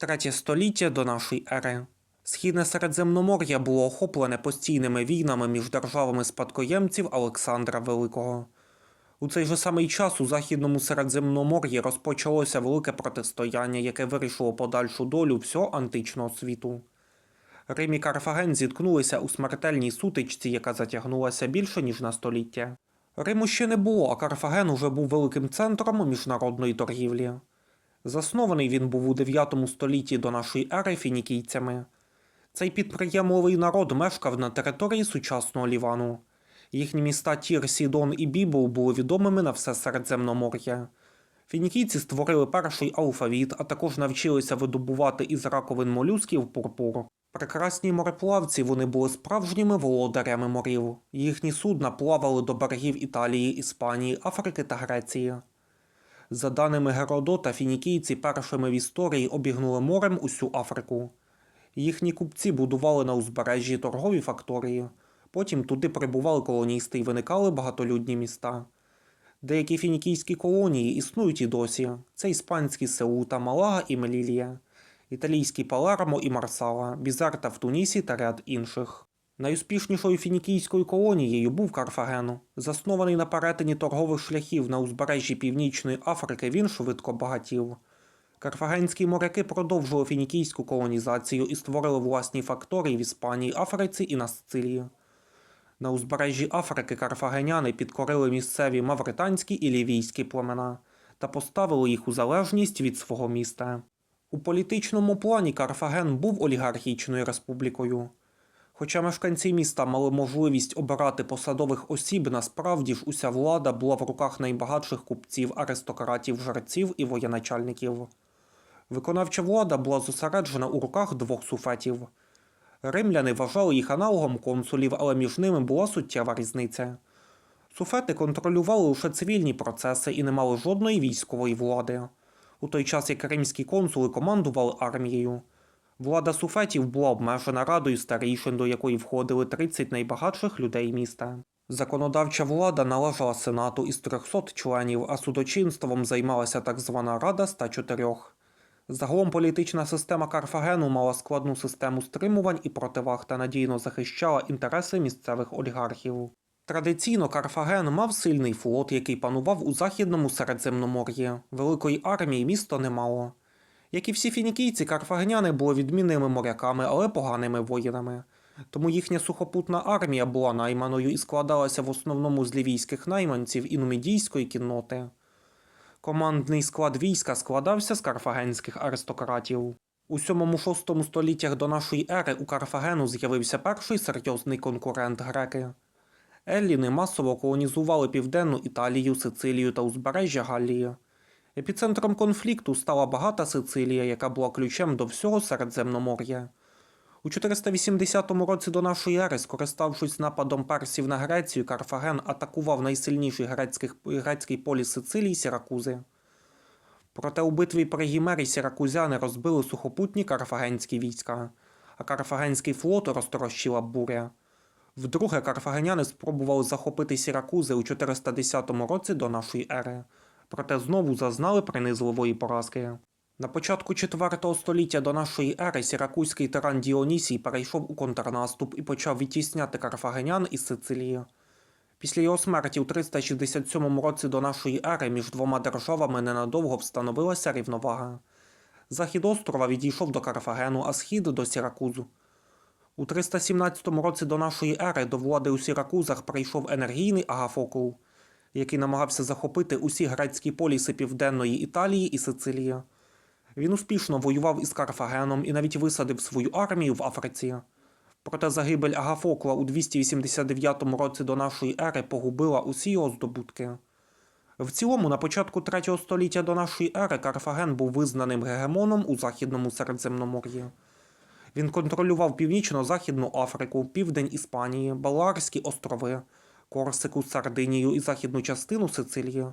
Третє століття до нашої ери. Східне Середземномор'я було охоплене постійними війнами між державами спадкоємців Олександра Великого. У цей же самий час у Західному Середземномор'ї розпочалося велике протистояння, яке вирішило подальшу долю всього античного світу. Рим і Карфаген зіткнулися у смертельній сутичці, яка затягнулася більше ніж на століття. Риму ще не було, а Карфаген уже був великим центром міжнародної торгівлі. Заснований він був у 9 столітті до нашої ери фінікійцями. Цей підприємливий народ мешкав на території сучасного Лівану. Їхні міста Тір, Сідон і Бібл були відомими на все Середземномор'я. Фінікійці створили перший алфавіт, а також навчилися видобувати із раковин молюсків пурпур. Прекрасні мореплавці вони були справжніми володарями морів. Їхні судна плавали до берегів Італії, Іспанії, Африки та Греції. За даними Геродота, фінікійці першими в історії обігнули морем усю Африку. Їхні купці будували на узбережжі торгові факторії. Потім туди прибували колоністи і виникали багатолюдні міста. Деякі фінікійські колонії існують і досі. Це іспанські Сеута, Малага і Мелілія, італійські Палермо і Марсала, Бізерта в Тунісі та ряд інших. Найуспішнішою фінікійською колонією був Карфаген. Заснований на перетині торгових шляхів на узбережжі Північної Африки, він швидко багатів. Карфагенські моряки продовжили фінікійську колонізацію і створили власні факторії в Іспанії, Африці і на Сицилії. На узбережжі Африки карфагеняни підкорили місцеві мавританські і лівійські племена та поставили їх у залежність від свого міста. У політичному плані Карфаген був олігархічною республікою. Хоча мешканці міста мали можливість обирати посадових осіб, насправді ж уся влада була в руках найбагатших купців, аристократів, жерців і воєначальників. Виконавча влада була зосереджена у руках двох суфетів. Римляни вважали їх аналогом консулів, але між ними була суттєва різниця. Суфети контролювали лише цивільні процеси і не мали жодної військової влади. У той час як римські консули командували армією. Влада суфетів була обмежена радою старішин, до якої входили 30 найбагатших людей міста. Законодавча влада належала сенату із 300 членів, а судочинством займалася так звана Рада 104. Загалом політична система Карфагену мала складну систему стримувань і противаг та надійно захищала інтереси місцевих олігархів. Традиційно Карфаген мав сильний флот, який панував у західному Середземномор'ї. Великої армії місто не мало. Як і всі фінікійці, карфагеняни були відмінними моряками, але поганими воїнами. Тому їхня сухопутна армія була найманою і складалася в основному з лівійських найманців і нумідійської кінноти. Командний склад війська складався з карфагенських аристократів. У 7-6 століттях до нашої ери у Карфагену з'явився перший серйозний конкурент греки. Елліни масово колонізували південну Італію, Сицилію та узбережжя Галлії. Епіцентром конфлікту стала багата Сицилія, яка була ключем до всього Середземномор'я. У 480 році до нашої ери, скориставшись нападом персів на Грецію, Карфаген атакував найсильніший грецьких, грецький поліс Сицилії Сіракузи. Проте у битві при Гімері сіракузяни розбили сухопутні карфагенські війська, а карфагенський флот розтрощила буря. Вдруге карфагеняни спробували захопити Сіракузи у 410 році до нашої ери, проте знову зазнали принизливої поразки. На початку 4 століття до нашої ери сіракузький тиран Діонісій перейшов у контрнаступ і почав відтісняти карфагенян із Сицилії. Після його смерті у 367 році до нашої ери між двома державами ненадовго встановилася рівновага. Захід острова відійшов до Карфагену, а схід до Сіракузу. У 317 році до нашої ери до влади у Сіракузах прийшов енергійний Агафокл, який намагався захопити усі грецькі поліси південної Італії і Сицилії. Він успішно воював із Карфагеном і навіть висадив свою армію в Африці. Проте загибель Агафокла у 289 році до нашої ери погубила усі його здобутки. В цілому, на початку 3 століття до нашої ери Карфаген був визнаним гегемоном у Західному Середземномор'ї. Він контролював північно-західну Африку, південь Іспанії, Баларські острови, Корсику, Сардинію і західну частину Сицилії.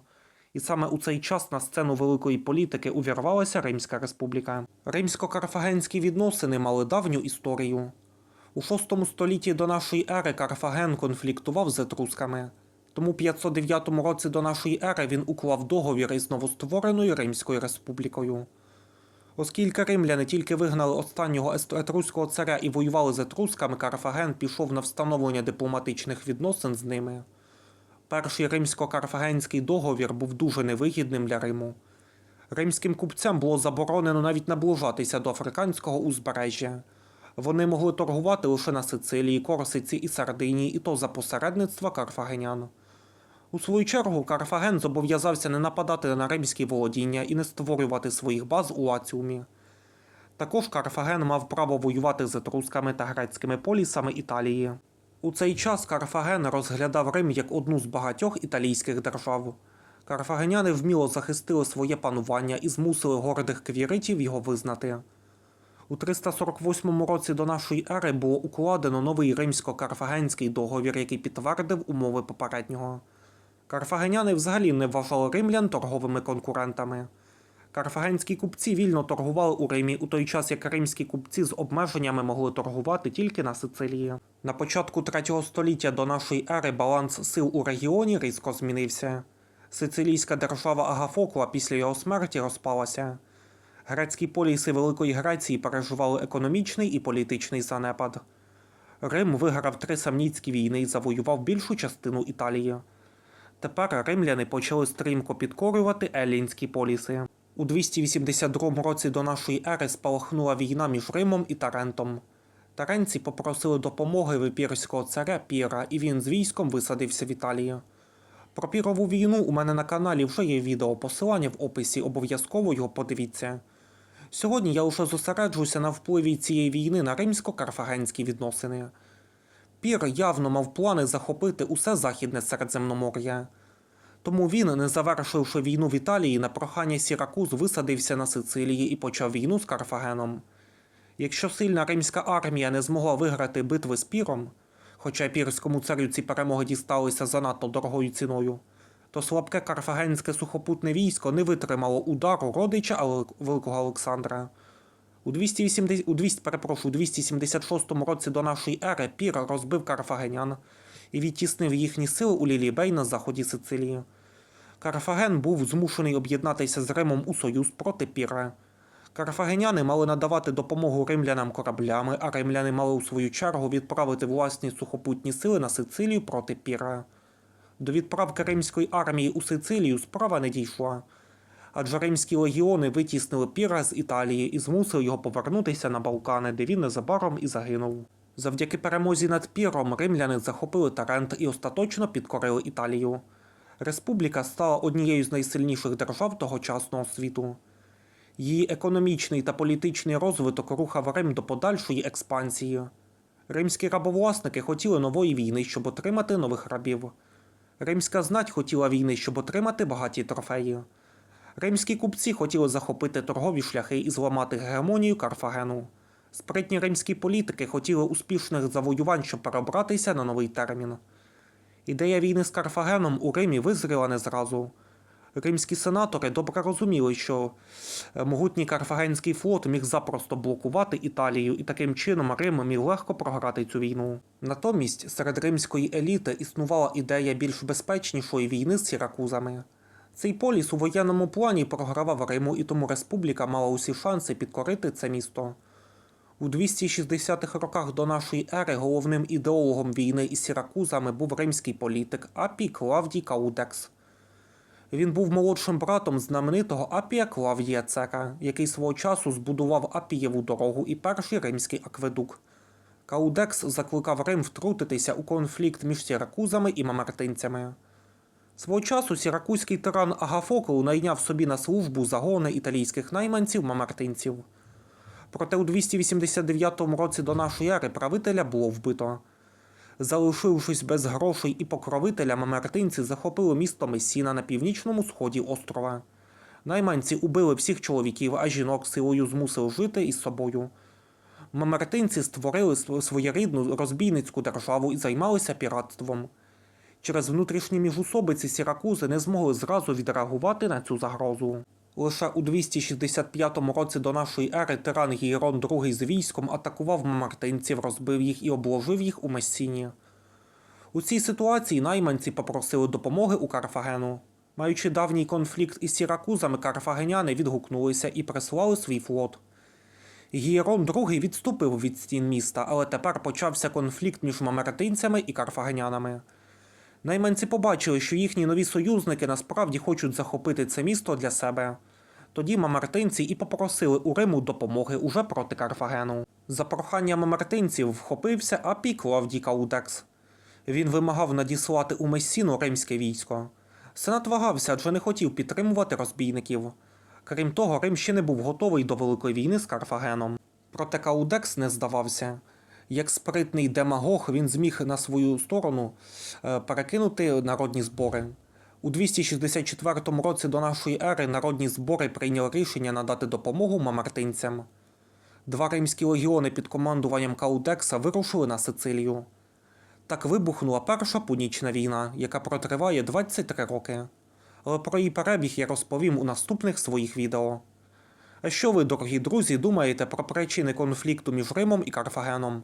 І саме у цей час на сцену великої політики увірвалася Римська республіка. Римсько-карфагенські відносини мали давню історію. У VI столітті до нашої ери Карфаген конфліктував з етрусками. Тому в 509 році до нашої ери він уклав договір із новоствореною Римською республікою. Оскільки римляни тільки вигнали останнього етруського царя і воювали з етрусками, Карфаген пішов на встановлення дипломатичних відносин з ними. Перший римсько-карфагенський договір був дуже невигідним для Риму. Римським купцям було заборонено навіть наближатися до африканського узбережжя. Вони могли торгувати лише на Сицилії, Корсиці і Сардинії, і то за посередництва карфагенян. У свою чергу Карфаген зобов'язався не нападати на римські володіння і не створювати своїх баз у Лаціумі. Також Карфаген мав право воювати з етрусками та грецькими полісами Італії. У цей час Карфаген розглядав Рим як одну з багатьох італійських держав. Карфагеняни вміло захистили своє панування і змусили гордих квіритів його визнати. У 348 році до нашої ери було укладено новий римсько-карфагенський договір, який підтвердив умови попереднього. Карфагеняни взагалі не вважали римлян торговими конкурентами. Карфагенські купці вільно торгували у Римі, у той час як римські купці з обмеженнями могли торгувати тільки на Сицилії. На початку 3 століття до нашої ери баланс сил у регіоні різко змінився. Сицилійська держава Агафокла після його смерті розпалася. Грецькі поліси Великої Греції переживали економічний і політичний занепад. Рим виграв три самніцькі війни і завоював більшу частину Італії. Тепер римляни почали стрімко підкорювати еллінські поліси. У 282 році до нашої ери спалахнула війна між Римом і Тарентом. Таренці попросили допомоги в епірського царя Піра, і він з військом висадився в Італії. Про пірову війну у мене на каналі вже є відео, посилання в описі, обов'язково його подивіться. Сьогодні я лише зосереджуся на впливі цієї війни на римсько-карфагенські відносини. Пір явно мав плани захопити усе західне Середземномор'я. Тому він, не завершивши війну в Італії, на прохання Сіракуз висадився на Сицилії і почав війну з Карфагеном. Якщо сильна римська армія не змогла виграти битви з Піром, хоча пірському царю ці перемоги дісталися занадто дорогою ціною, то слабке карфагенське сухопутне військо не витримало удару родича Великого Олександра. У 280, у 200, перепрошую, 276 році до нашої ери Пір розбив карфагенян і відтіснив їхні сили у Лілібей на заході Сицилії. Карфаген був змушений об'єднатися з Римом у союз проти Піра. Карфагеняни мали надавати допомогу римлянам кораблями, а римляни мали у свою чергу відправити власні сухопутні сили на Сицилію проти Піра. До відправки римської армії у Сицилію справа не дійшла, адже римські легіони витіснили Піра з Італії і змусили його повернутися на Балкани, де він незабаром і загинув. Завдяки перемозі над Піром римляни захопили Тарент і остаточно підкорили Італію. Республіка стала однією з найсильніших держав тогочасного світу. Її економічний та політичний розвиток рухав Рим до подальшої експансії. Римські рабовласники хотіли нової війни, щоб отримати нових рабів. Римська знать хотіла війни, щоб отримати багаті трофеї. Римські купці хотіли захопити торгові шляхи і зламати гегемонію Карфагену. Спритні римські політики хотіли успішних завоювань, щоб перебратися на новий термін. Ідея війни з Карфагеном у Римі визріла не зразу. Римські сенатори добре розуміли, що е, могутній карфагенський флот міг запросто блокувати Італію, і таким чином Рим міг легко програти цю війну. Натомість серед римської еліти існувала ідея більш безпечнішої війни з сіракузами. Цей поліс у воєнному плані програвав Риму, і тому республіка мала усі шанси підкорити це місто. У 260-х роках до нашої ери головним ідеологом війни із сіракузами був римський політик Апій Клавдій Каудекс. Він був молодшим братом знаменитого Апія Клавдія Цера, який свого часу збудував Апієву дорогу і перший римський акведук. Каудекс закликав Рим втрутитися у конфлікт між сіракузами і мамартинцями. Свого часу сіракузький тиран Агафокл найняв собі на службу загони італійських найманців мамартинців. Проте у 289 році до нашої ери правителя було вбито. Залишившись без грошей і покровителя, мамартинці захопили місто Месіна на північному сході острова. Найманці убили всіх чоловіків, а жінок силою змусили жити із собою. Мамартинці створили своєрідну розбійницьку державу і займалися піратством. Через внутрішні міжусобиці сіракузи не змогли зразу відреагувати на цю загрозу. Лише у 265 році до нашої ери тиран Гієрон II з військом атакував мамартинців, розбив їх і обложив їх у Мессіні. У цій ситуації найманці попросили допомоги у Карфагену. Маючи давній конфлікт із сіракузами, карфагеняни відгукнулися і прислали свій флот. Гієрон II відступив від стін міста, але тепер почався конфлікт між мамертинцями і карфагенянами. Найманці побачили, що їхні нові союзники насправді хочуть захопити це місто для себе. Тоді мамартинці і попросили у Риму допомоги уже проти Карфагену. За проханням мамартинців вхопився Апій Клавдій Каудекс. Він вимагав надіслати у Мессіну римське військо. Сенат вагався, адже не хотів підтримувати розбійників. Крім того, Рим ще не був готовий до великої війни з Карфагеном. Проте Каудекс не здавався. Як спритний демагог, він зміг на свою сторону е, перекинути народні збори. У 264 році до нашої ери народні збори прийняли рішення надати допомогу мамартинцям. Два римські легіони під командуванням Каудекса вирушили на Сицилію. Так вибухнула Перша Пунічна війна, яка протриває 23 роки. Але про її перебіг я розповім у наступних своїх відео. А що ви, дорогі друзі, думаєте про причини конфлікту між Римом і Карфагеном?